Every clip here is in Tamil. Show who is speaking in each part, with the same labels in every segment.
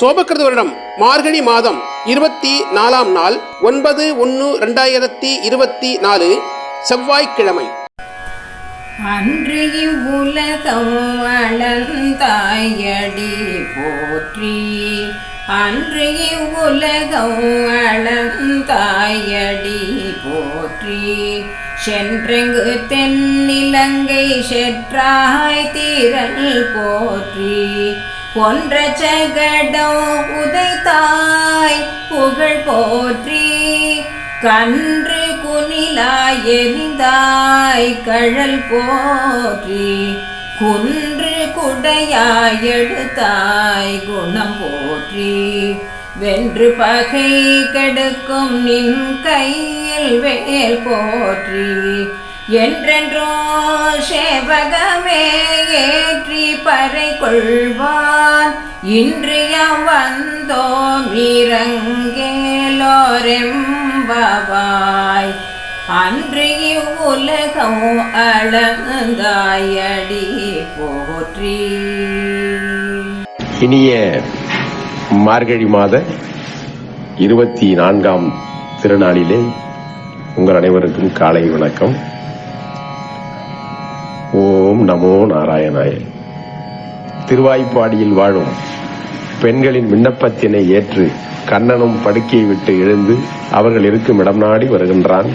Speaker 1: சோபக்கிருத வருடம் மார்கழி மாதம் இருபத்தி நாலாம் நாள் ஒன்பது ஒன்று ரெண்டாயிரத்தி இருபத்தி நாலு செவ்வாய்க்கிழமை.
Speaker 2: அன்று இவ்வுலகம் அளந்தாயடி போற்றி. அன்று இவ்வுலகம் அளந்தாயடி போற்றி. சென்றெங்கு தென்னிலங்கை செற்றாய் தீரல் போற்றி. பொன்ற செகடம் உதைத்தாய் புகழ் போற்றி. கன்று குனிலாய் எரிந்தாய் கழல் போற்றி. குன்று குடையாய் எடுத்தாய் குணம் போற்றி. வென்று பகை கெடுக்கும் நின் கையில் வேல் போற்றி. என்றென்றோ சேவகமே ஏற்றி பறை கொள்வான் இன்றிய வந்தோம் இறங்கேலோரெம்பவாய். அன்று இவ்வுலகம் அளந்தாயடி போற்றி.
Speaker 3: இனிய மார்கழி மாத இருபத்தி நான்காம் திருநாளிலே உங்கள் அனைவருக்கும் காலை வணக்கம். ஓம் நமோ நாராயணாய. திருவாய்ப்பாடியில் வாழும் பெண்களின் விண்ணப்பத்தினை ஏற்று கண்ணனும் படுக்கையை விட்டு எழுந்து அவர்கள் இருக்கும் இடம் நாடி வருகின்றான்.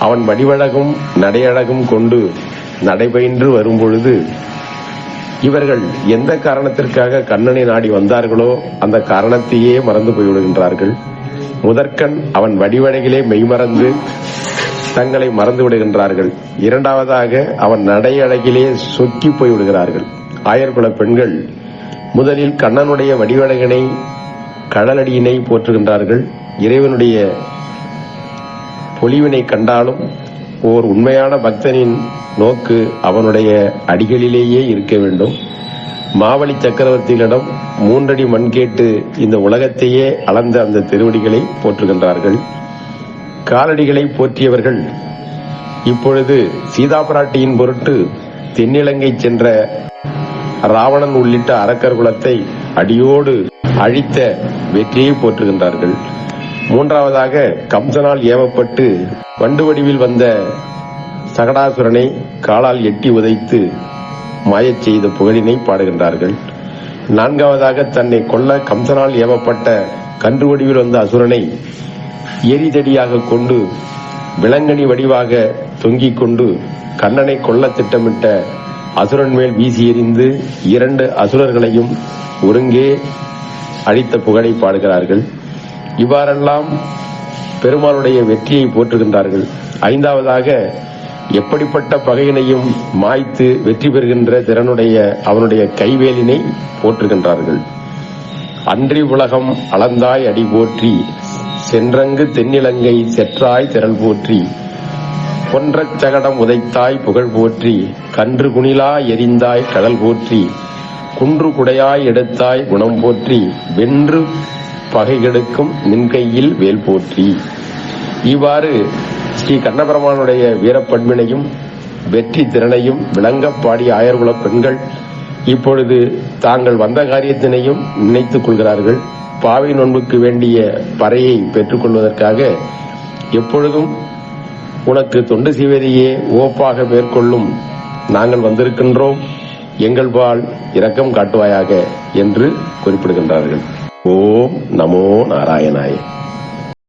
Speaker 3: அவன் வடிவழகும் நடையழகும் கொண்டு நடைபயின்று வரும்பொழுது இவர்கள் எந்த காரணத்திற்காக கண்ணனை நாடி வந்தார்களோ அந்த காரணத்தையே மறந்து போய்விடுகின்றார்கள். முதற்கண் அவன் வடிவழகிலே மெய்மறந்து தங்களை மறந்து விடுகின்றார்கள் இரண்டாவதாக அவன் நடையழகிலே சொக்கி போய் விடுகிறார்கள் ஆயர்குல பெண்கள் முதலில் கண்ணனுடைய வடிவழகனை கடலடியினை போற்றுகின்றார்கள். இறைவனுடைய பொலிவினை கண்டாலும் ஓர் உண்மையான பக்தனின் நோக்கு அவனுடைய அடிகளிலேயே இருக்க வேண்டும். மாவழி சக்கரவர்த்திகளிடம் மூன்றடி மண் கேட்டு இந்த உலகத்தையே அளந்த அந்த திருவடிகளை போற்றுகின்றார்கள். காலடிகளை போற்றியவர்கள். இப்பொழுது சீதா பிராட்டியின் பொருட்டு தென்னிலங்கை சென்ற ராவணன் உள்ளிட்ட அரக்கர் குலத்தை அடியோடு அழித்த வெற்றியை போற்றுகின்றார்கள். மூன்றாவதாக கம்சனால் ஏவப்பட்டு வண்டு வடிவில் வந்த சகடாசுரனை காலால் எட்டி உதைத்து மாயச் செய்த புகழினை பாடுகின்றார்கள். நான்காவதாக தன்னை கொல்ல கம்சனால் ஏவப்பட்ட கன்று வடிவில் வந்த அசுரனை எரிதடியாக கொண்டு விலங்கனி வடிவாக தொங்கிக் கொண்டு கண்ணனை கொல்ல திட்டமிட்ட அசுரன் மேல் வீசி எறிந்து இரண்டு அசுரர்களையும் ஒருங்கே அழித்த புகழை பாடுகிறார்கள். இவ்வாறெல்லாம் பெருமாளுடைய வெற்றியை போற்றுகின்றார்கள். ஐந்தாவதாக எப்படிப்பட்ட பகையினையும் மாய்த்து வெற்றி பெறுகின்ற திறனுடைய அவனுடைய கைவேலினை போற்றுகின்றார்கள். அன்றி உலகம் அளந்தாய் அடி போற்றி சென்றங்கு தென்னிலங்கை செற்றாய் திரள் போற்றி. பொன்றச் சகடம் உதைத்தாய் புகழ் போற்றி. கன்று குணிலா எரிந்தாய் கடல் போற்றி. குன்று குடையாய் எடுத்தாய் குணம் போற்றி. வென்று பகைகெடுக்கும் நின்கையில் வேல் போற்றி. இவ்வாறு ஸ்ரீ கண்ணபெருமானுடைய வீரப்பண்பினையும் வெற்றி திறனையும் விளங்கப் பாடிய ஆயர்குல பெண்கள் இப்பொழுது தாங்கள் வந்த காரியத்தினையும் நினைத்துக் கொள்கிறார்கள். பாவை நோன்புக்கு வேண்டிய பறையை பெற்றுக்கொள்வதற்காக எப்பொழுதும் உனக்கு தொண்டு செய்வதையே ஓப்பாக மேற்கொள்ளும் நாங்கள் வந்திருக்கின்றோம். எங்கள் பால் இரக்கம் காட்டுவாயாக என்று குறிப்பிடுகின்றார்கள். ஓம் நமோ நாராயணாய.